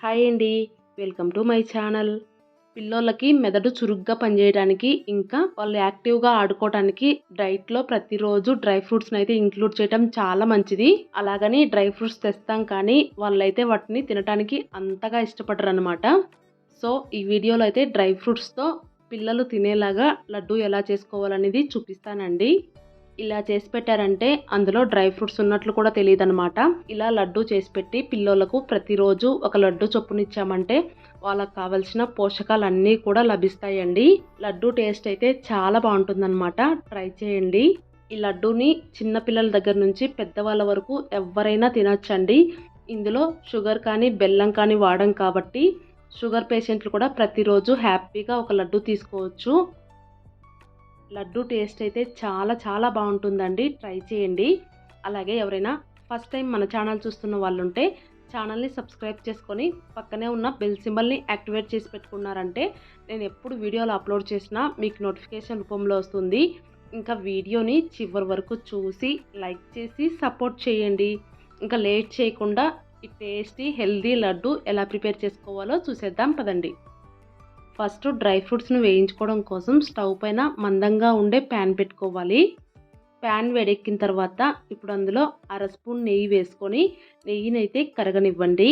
Hi అండి. Welcome to my channel. పిల్లోళ్ళకి మెదడు చురుగ్గా పనిచేయడానికి ఇంకా వాళ్ళు యాక్టివ్గా ఆడుకోవడానికి డైట్లో ప్రతిరోజు డ్రై ఫ్రూట్స్ని అయితే ఇంక్లూడ్ చేయడం చాలా మంచిది. అలాగని డ్రై ఫ్రూట్స్ తెస్తాం కానీ వాళ్ళైతే వాటిని తినడానికి అంతగా ఇష్టపడరు అనమాట సో ఈ వీడియోలో అయితే డ్రై ఫ్రూట్స్తో పిల్లలు తినేలాగా లడ్డు ఎలా చేసుకోవాలనేది చూపిస్తానండి. ఇలా చేసి పెట్టారంటే అందులో డ్రై ఫ్రూట్స్ ఉన్నట్లు కూడా తెలియదు అనమాట ఇలా లడ్డు చేసి పెట్టి పిల్లోలకు ప్రతిరోజు ఒక లడ్డు చొప్పునిచ్చామంటే వాళ్ళకి కావలసిన పోషకాలన్నీ కూడా లభిస్తాయండి. లడ్డు టేస్ట్ అయితే చాలా బాగుంటుందన్నమాట. ట్రై చేయండి. ఈ లడ్డూని చిన్నపిల్లల దగ్గర నుంచి పెద్దవాళ్ళ వరకు ఎవరైనా తినచ్చండి. ఇందులో షుగర్ కానీ బెల్లం కానీ వాడం కాబట్టి షుగర్ పేషెంట్లు కూడా ప్రతిరోజు హ్యాపీగా ఒక లడ్డు తీసుకోవచ్చు. లడ్డు టేస్ట్ అయితే చాలా చాలా బాగుంటుందండి. ట్రై చేయండి. అలాగే ఎవరైనా ఫస్ట్ టైం మన ఛానల్ చూస్తున్న వాళ్ళు ఉంటే ఛానల్ని సబ్స్క్రైబ్ చేసుకొని పక్కనే ఉన్న బెల్ సింబల్ని యాక్టివేట్ చేసి పెట్టుకున్నారంటే నేను ఎప్పుడు వీడియోలు అప్లోడ్ చేసినా మీకు నోటిఫికేషన్ రూపంలో వస్తుంది. ఇంకా వీడియోని చివరి వరకు చూసి లైక్ చేసి సపోర్ట్ చేయండి. ఇంకా లేట్ చేయకుండా ఈ టేస్టీ హెల్దీ లడ్డు ఎలా ప్రిపేర్ చేసుకోవాలో చూసేద్దాం పదండి. ఫస్ట్ డ్రై ఫ్రూట్స్ను వేయించుకోవడం కోసం స్టవ్ పైన మందంగా ఉండే ప్యాన్ పెట్టుకోవాలి. ప్యాన్ వేడెక్కిన తర్వాత ఇప్పుడు అందులో అర స్పూన్ నెయ్యి వేసుకొని నెయ్యినైతే కరగనివ్వండి.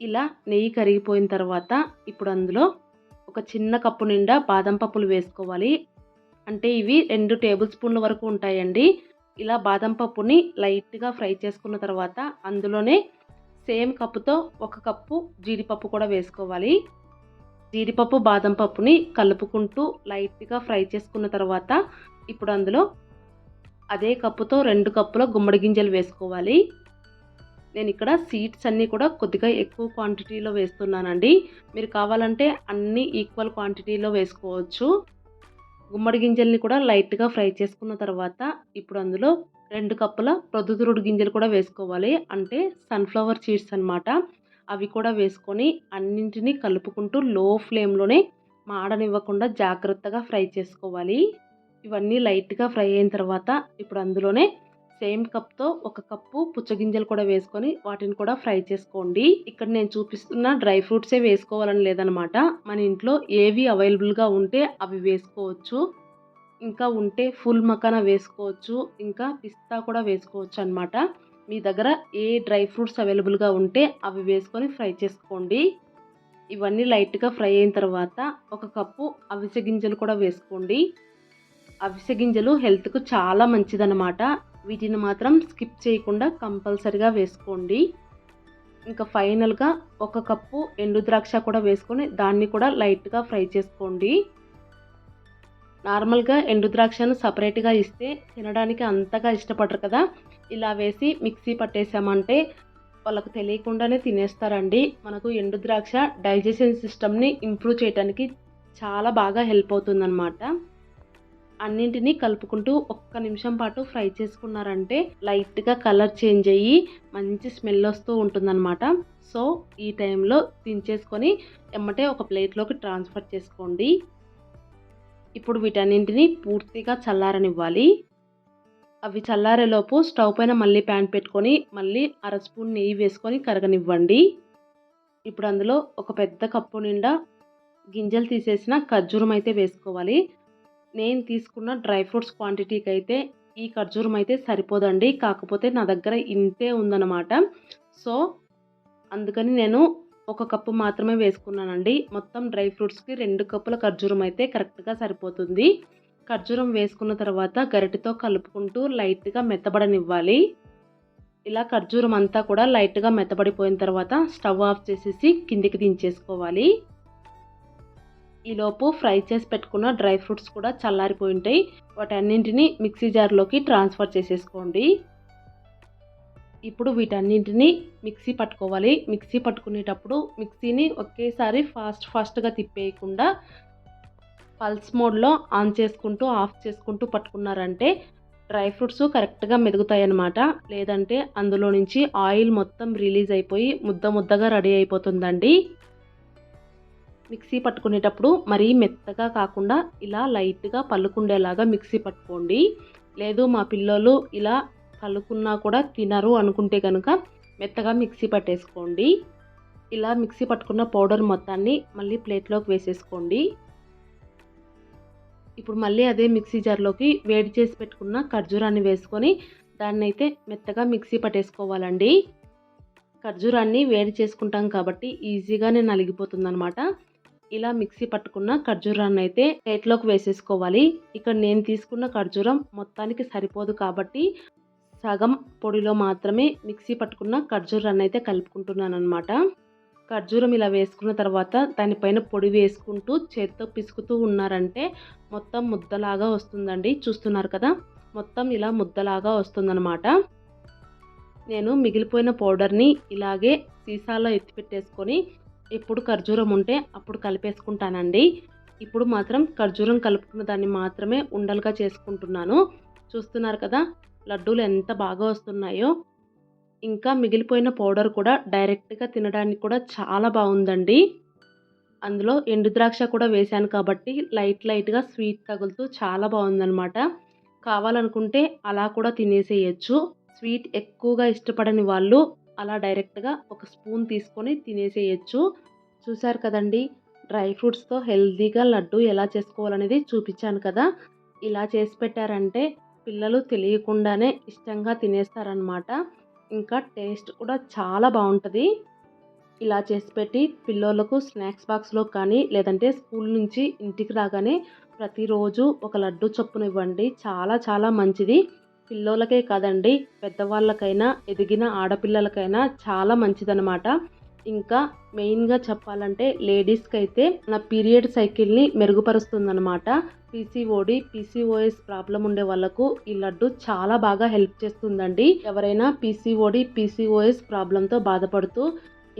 ఇలా నెయ్యి కరిగిపోయిన తర్వాత ఇప్పుడు అందులో ఒక చిన్న కప్పు నిండా బాదం పప్పులు వేసుకోవాలి. అంటే ఇవి రెండు టేబుల్ స్పూన్ల వరకు ఉంటాయండి. ఇలా బాదం పప్పుని లైట్గా ఫ్రై చేసుకున్న తర్వాత అందులోనే సేమ్ కప్పుతో ఒక కప్పు జీడిపప్పు కూడా వేసుకోవాలి. జీడిపప్పు బాదం పప్పుని కలుపుకుంటూ లైట్గా ఫ్రై చేసుకున్న తర్వాత ఇప్పుడు అందులో అదే కప్పుతో రెండు కప్పుల గుమ్మడి గింజలు వేసుకోవాలి. నేను ఇక్కడ సీడ్స్ అన్నీ కూడా కొద్దిగా ఎక్కువ క్వాంటిటీలో వేస్తున్నానండి. మీరు కావాలంటే అన్నీ ఈక్వల్ క్వాంటిటీలో వేసుకోవచ్చు. గుమ్మడి గింజల్ని కూడా లైట్గా ఫ్రై చేసుకున్న తర్వాత ఇప్పుడు అందులో రెండు కప్పుల ప్రొద్దుతురుడు గింజలు కూడా వేసుకోవాలి. అంటే సన్ఫ్లవర్ సీడ్స్ అనమాట అవి కూడా వేసుకొని అన్నింటినీ కలుపుకుంటూ లో ఫ్లేమ్లోనే మాడనివ్వకుండా జాగ్రత్తగా ఫ్రై చేసుకోవాలి. ఇవన్నీ లైట్గా ఫ్రై అయిన తర్వాత ఇప్పుడు అందులోనే సేమ్ కప్తో ఒక కప్పు పుచ్చగింజలు కూడా వేసుకొని వాటిని కూడా ఫ్రై చేసుకోండి. ఇక్కడ నేను చూపిస్తున్న డ్రై ఫ్రూట్సే వేసుకోవాలని లేదనమాట. మన ఇంట్లో ఏవి అవైలబుల్గా ఉంటే అవి వేసుకోవచ్చు. ఇంకా ఉంటే ఫుల్ మకాన వేసుకోవచ్చు. ఇంకా పిస్తా కూడా వేసుకోవచ్చు అనమాట మీ దగ్గర ఏ డ్రై ఫ్రూట్స్ అవైలబుల్గా ఉంటే అవి వేసుకొని ఫ్రై చేసుకోండి. ఇవన్నీ లైట్గా ఫ్రై అయిన తర్వాత ఒక కప్పు అవిసె గింజలు కూడా వేసుకోండి. అవిసె గింజలు హెల్త్కు చాలా మంచిదన్నమాట. వీటిని మాత్రం స్కిప్ చేయకుండా కంపల్సరిగా వేసుకోండి. ఇంకా ఫైనల్గా ఒక కప్పు ఎండు ద్రాక్ష కూడా వేసుకొని దాన్ని కూడా లైట్గా ఫ్రై చేసుకోండి. నార్మల్గా ఎండు ద్రాక్షను సపరేట్గా ఇస్తే తినడానికి అంతగా ఇష్టపడరు కదా. ఇలా వేసి మిక్సీ పట్టేసామంటే వాళ్ళకు తెలియకుండానే తినేస్తారండి. మనకు ఎండు ద్రాక్ష డైజెషన్ సిస్టమ్ని ఇంప్రూవ్ చేయడానికి చాలా బాగా హెల్ప్ అవుతుందన్నమాట. అన్నింటినీ కలుపుకుంటూ ఒక్క నిమిషం పాటు ఫ్రై చేసుకున్నారంటే లైట్గా కలర్ చేంజ్ అయ్యి మంచి స్మెల్ వస్తూ ఉంటుందన్నమాట. సో ఈ టైంలో దించేసుకొని ఎమ్మటే ఒక ప్లేట్లోకి ట్రాన్స్ఫర్ చేసుకోండి. ఇప్పుడు వీటన్నింటినీ పూర్తిగా చల్లారనివ్వాలి. అవి చల్లారేలోపు స్టవ్ పైన మళ్ళీ ప్యాన్ పెట్టుకొని మళ్ళీ అర స్పూన్ నెయ్యి వేసుకొని కరగనివ్వండి. ఇప్పుడు అందులో ఒక పెద్ద కప్పు నిండా గింజలు తీసేసిన ఖర్జూరం అయితే వేసుకోవాలి. నేను తీసుకున్న డ్రై ఫ్రూట్స్ క్వాంటిటీకి అయితే ఈ ఖర్జూరం అయితే సరిపోదండి. కాకపోతే నా దగ్గర ఇంతే ఉందన్నమాట. సో అందుకని నేను ఒక కప్పు మాత్రమే వేసుకున్నానండి. మొత్తం డ్రై ఫ్రూట్స్కి రెండు కప్పుల ఖర్జూరం అయితే కరెక్ట్గా సరిపోతుంది. ఖర్జూరం వేసుకున్న తర్వాత గరిటెతో కలుపుకుంటూ లైట్గా మెత్తబడనివ్వాలి. ఇలా ఖర్జూరం అంతా కూడా లైట్గా మెత్తబడిపోయిన తర్వాత స్టవ్ ఆఫ్ చేసేసి కిందికి దించేసుకోవాలి. ఈలోపు ఫ్రై చేసి పెట్టుకున్న డ్రై ఫ్రూట్స్ కూడా చల్లారిపోయి ఉంటాయి. వాటన్నింటినీ మిక్సీ జార్లోకి ట్రాన్స్ఫర్ చేసేసుకోండి. ఇప్పుడు వీటన్నింటినీ మిక్సీ పట్టుకోవాలి. మిక్సీ పట్టుకునేటప్పుడు మిక్సీని ఒకేసారి ఫాస్ట్ ఫాస్ట్గా తిప్పేయకుండా పల్స్ మోడ్లో ఆన్ చేసుకుంటూ ఆఫ్ చేసుకుంటూ పట్టుకున్నారంటే డ్రై ఫ్రూట్స్ కరెక్ట్గా మెదుగుతాయి అన్నమాట లేదంటే అందులో నుంచి ఆయిల్ మొత్తం రిలీజ్ అయిపోయి ముద్ద ముద్దగా రెడీ అయిపోతుందండి. మిక్సీ పట్టుకునేటప్పుడు మరీ మెత్తగా కాకుండా ఇలా లైట్గా పలుకుండేలాగా మిక్సీ పట్టుకోండి. లేదు మా పిల్లలు ఇలా పలుకున్నా కూడా తినరు అనుకుంటే కనుక మెత్తగా మిక్సీ పట్టేసుకోండి. ఇలా మిక్సీ పట్టుకున్న పౌడర్ మొత్తాన్ని మళ్ళీ ప్లేట్లోకి వేసేసుకోండి. ఇప్పుడు మళ్ళీ అదే మిక్సీ జార్లోకి వేడి చేసి పెట్టుకున్న ఖర్జూరాన్ని వేసుకొని దాన్ని అయితే మెత్తగా మిక్సీ పట్టేసుకోవాలండి. ఖర్జూరాన్ని వేడి చేసుకుంటాం కాబట్టి ఈజీగానే నలిగిపోతుందనమాట ఇలా మిక్సీ పట్టుకున్న ఖర్జూరాన్ని అయితే ప్లేట్లోకి వేసేసుకోవాలి. ఇక్కడ నేను తీసుకున్న ఖర్జూరం మొత్తానికి సరిపోదు కాబట్టి సగం పొడిలో మాత్రమే మిక్సీ పట్టుకున్న ఖర్జూరాన్ని అయితే కలుపుకుంటున్నాను అనమాట ఖర్జూరం ఇలా వేసుకున్న తర్వాత దానిపైన పొడి వేసుకుంటూ చేత్తో పిసుకుతూ ఉన్నారంటే మొత్తం ముద్దలాగా వస్తుందండి. చూస్తున్నారు కదా? మొత్తం ఇలా ముద్దలాగా వస్తుందన్నమాట. నేను మిగిలిపోయిన పౌడర్ని ఇలాగే సీసాలో ఎత్తిపెట్టేసుకొని ఎప్పుడు ఖర్జూరం ఉంటే అప్పుడు కలిపేసుకుంటానండి. ఇప్పుడు మాత్రం ఖర్జూరం కలుపుకున్న దాన్ని మాత్రమే ఉండలుగా చేసుకుంటున్నాను. చూస్తున్నారు కదా? లడ్డూలు ఎంత బాగా వస్తున్నాయో. ఇంకా మిగిలిపోయిన పౌడర్ కూడా డైరెక్ట్గా తినడానికి కూడా చాలా బాగుందండి. అందులో ఎండు ద్రాక్ష కూడా వేశాను కాబట్టి లైట్ లైట్గా స్వీట్ తగులుతూ చాలా బాగుందనమాట కావాలనుకుంటే అలా కూడా తినేసేయచ్చు. స్వీట్ ఎక్కువగా ఇష్టపడని వాళ్ళు అలా డైరెక్ట్గా ఒక స్పూన్ తీసుకొని తినేసేయచ్చు. చూసారు కదండి డ్రై ఫ్రూట్స్తో హెల్తీగా లడ్డు ఎలా చేసుకోవాలనేది చూపించాను కదా. ఇలా చేసి పెట్టారంటే పిల్లలు తెలియకుండానే ఇష్టంగా తినేస్తారనమాట ఇంకా టేస్ట్ కూడా చాలా బాగుంటుంది. ఇలా చేసి పెట్టి పిల్లలకు స్నాక్స్ బాక్స్లో కానీ లేదంటే స్కూల్ నుంచి ఇంటికి రాగానే ప్రతిరోజు ఒక లడ్డు చొప్పున ఇవ్వండి. చాలా చాలా మంచిది. పిల్లోళ్ళకే కాదండి పెద్దవాళ్ళకైనా ఎదిగిన ఆడపిల్లలకైనా చాలా మంచిదనమాట ఇంకా మెయిన్గా చెప్పాలంటే లేడీస్కి అయితే నా పీరియడ్ సైకిల్ని మెరుగుపరుస్తుందనమాట పీసీఓడి పీసీఓఎస్ ప్రాబ్లం ఉండే వాళ్ళకు ఈ లడ్డు చాలా బాగా హెల్ప్ చేస్తుందండి. ఎవరైనా పీసీఓడి పీసీఓఎస్ ప్రాబ్లంతో బాధపడుతూ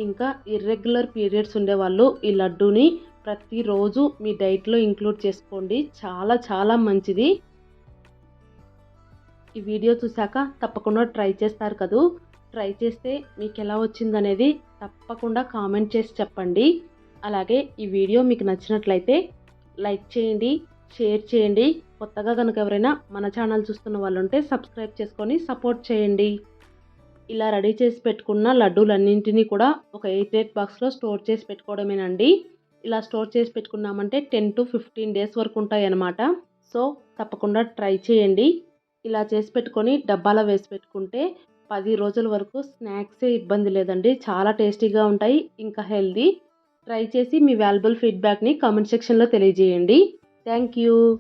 ఇంకా ఇర్రెగ్యులర్ పీరియడ్స్ ఉండే వాళ్ళు ఈ లడ్డూని ప్రతిరోజు మీ డైట్లో ఇంక్లూడ్ చేసుకోండి. చాలా చాలా మంచిది. ఈ వీడియో చూశాక తప్పకుండా ట్రై చేస్తారు కదూ. ట్రై చేస్తే మీకు ఎలా వచ్చిందనేది తప్పకుండా కామెంట్ చేసి చెప్పండి. అలాగే ఈ వీడియో మీకు నచ్చినట్లయితే లైక్ చేయండి షేర్ చేయండి. కొత్తగా కనుక ఎవరైనా మన ఛానల్ చూస్తున్న వాళ్ళు ఉంటే సబ్స్క్రైబ్ చేసుకొని సపోర్ట్ చేయండి. ఇలా రెడీ చేసి పెట్టుకున్న లడ్డూలన్నింటినీ కూడా ఒక ఎయిట్ ఎయిట్ బాక్స్లో స్టోర్ చేసి పెట్టుకోవడమేనండి. ఇలా స్టోర్ చేసి పెట్టుకున్నామంటే టెన్ టు ఫిఫ్టీన్ డేస్ వరకు ఉంటాయి అన్నమాట సో తప్పకుండా ట్రై చేయండి. ఇలా చేసి పెట్టుకొని డబ్బాలో వేసి పెట్టుకుంటే పది రోజుల వరకు స్నాక్సే ఇబ్బంది లేదండి. చాలా టేస్టీగా ఉంటాయి ఇంకా హెల్దీ. ట్రై చేసి మీ వాల్యుబుల్ ఫీడ్బ్యాక్ని కామెంట్ సెక్షన్లో తెలియజేయండి. Thank you.